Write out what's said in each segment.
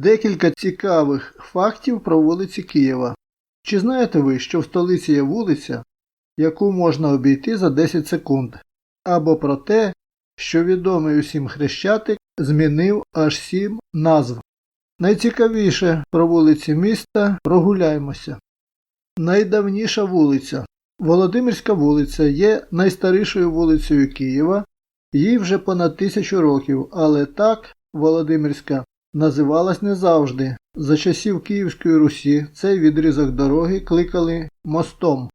Декілька цікавих фактів про вулиці Києва. Чи знаєте ви, що в столиці є вулиця, яку можна обійти за 10 секунд? Або про те, що відомий усім хрещатик змінив аж 7 назв. Найцікавіше про вулиці міста прогуляймося. Найдавніша вулиця. Володимирська вулиця є найстарішою вулицею Києва, їй вже понад тисячу років, але так Володимирська називалась не завжди. За часів Київської Русі цей відрізок дороги кликали мостом.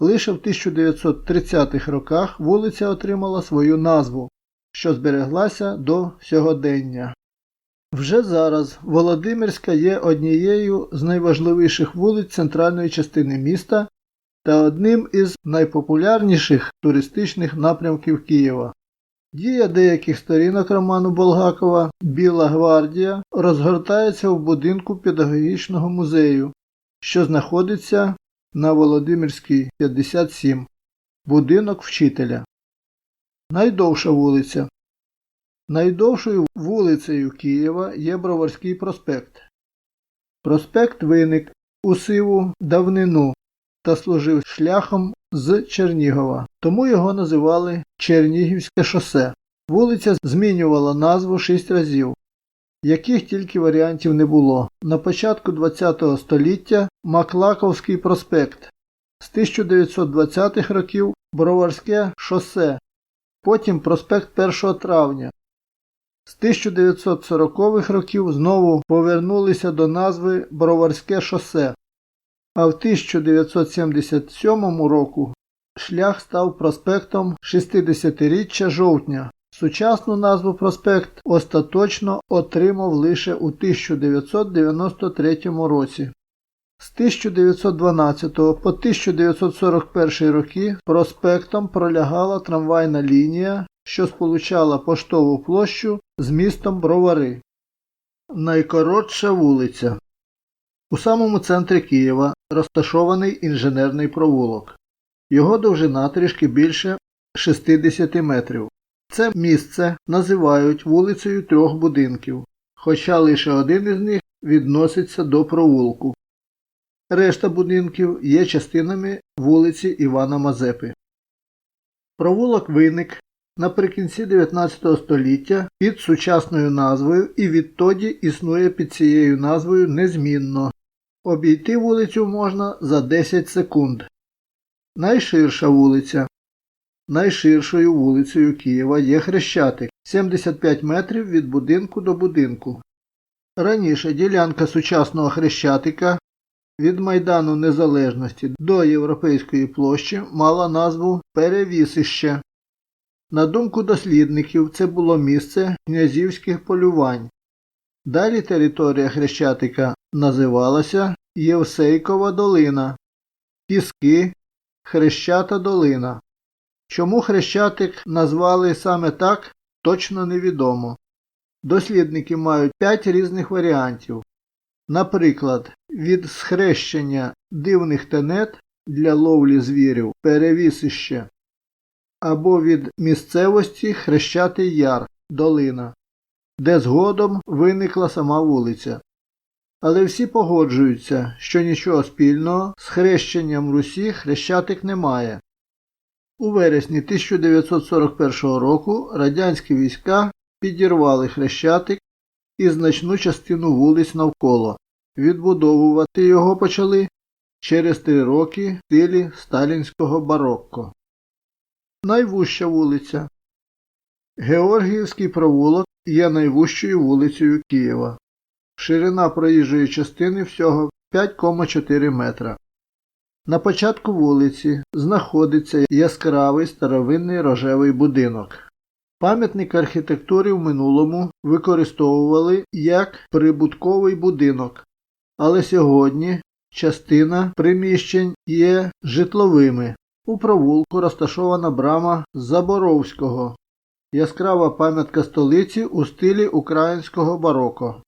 Лише в 1930-х роках вулиця отримала свою назву, що збереглася до сьогодення. Вже зараз Володимирська є однією з найважливіших вулиць центральної частини міста та одним із найпопулярніших туристичних напрямків Києва. Дія деяких сторінок роману Болгакова Біла гвардія розгортається в будинку педагогічного музею, що знаходиться на Володимирській 57, будинок вчителя. Найдовша вулиця. Найдовшою вулицею Києва є Броварський проспект. Проспект виник у сиву давнину та служив шляхом з Чернігова, тому його називали Чернігівське шосе. Вулиця змінювала назву шість разів, яких тільки варіантів не було. На початку ХХ століття Маклаковський проспект, з 1920-х років Броварське шосе, потім проспект 1 травня. З 1940-х років знову повернулися до назви Броварське шосе, а в 1977 року шлях став проспектом 60-річчя жовтня. Сучасну назву проспект остаточно отримав лише у 1993 році. З 1912 по 1941 роки проспектом пролягала трамвайна лінія, що сполучала поштову площу з містом Бровари. Найкоротша вулиця. У самому центрі Києва розташований інженерний провулок. Його довжина трішки більше 60 метрів. Це місце називають вулицею трьох будинків, хоча лише один із них відноситься до провулку. Решта будинків є частинами вулиці Івана Мазепи. Провулок виник наприкінці 19 століття під сучасною назвою і відтоді існує під цією назвою незмінно. Обійти вулицю можна за 10 секунд. Найширша вулиця. Найширшою вулицею Києва є Хрещатик 75 метрів від будинку до будинку. Раніше ділянка сучасного Хрещатика від Майдану Незалежності до Європейської площі мала назву Перевісище. На думку дослідників, це було місце князівських полювань. Далі територія Хрещатика називалася Євсейкова долина, Піски, Хрещата долина. Чому Хрещатик назвали саме так, точно невідомо. Дослідники мають 5 різних варіантів. Наприклад, від схрещення дивних тенет для ловлі звірів перевісище, або від місцевості Хрещатий Яр, долина, де згодом виникла сама вулиця. Але всі погоджуються, що нічого спільного з хрещенням Русі Хрещатик не має. У вересні 1941 року радянські війська підірвали Хрещатик і значну частину вулиць навколо. Відбудовувати його почали через три роки в стилі сталінського барокко. Найвужча вулиця Георгіївський провулок є найвужчою вулицею Києва. Ширина проїжджої частини всього 5,4 метра. На початку вулиці знаходиться яскравий старовинний рожевий будинок. Пам'ятник архітектури в минулому використовували як прибутковий будинок, але сьогодні частина приміщень є житловими. У провулку розташована брама Заборовського, яскрава пам'ятка столиці у стилі українського бароко.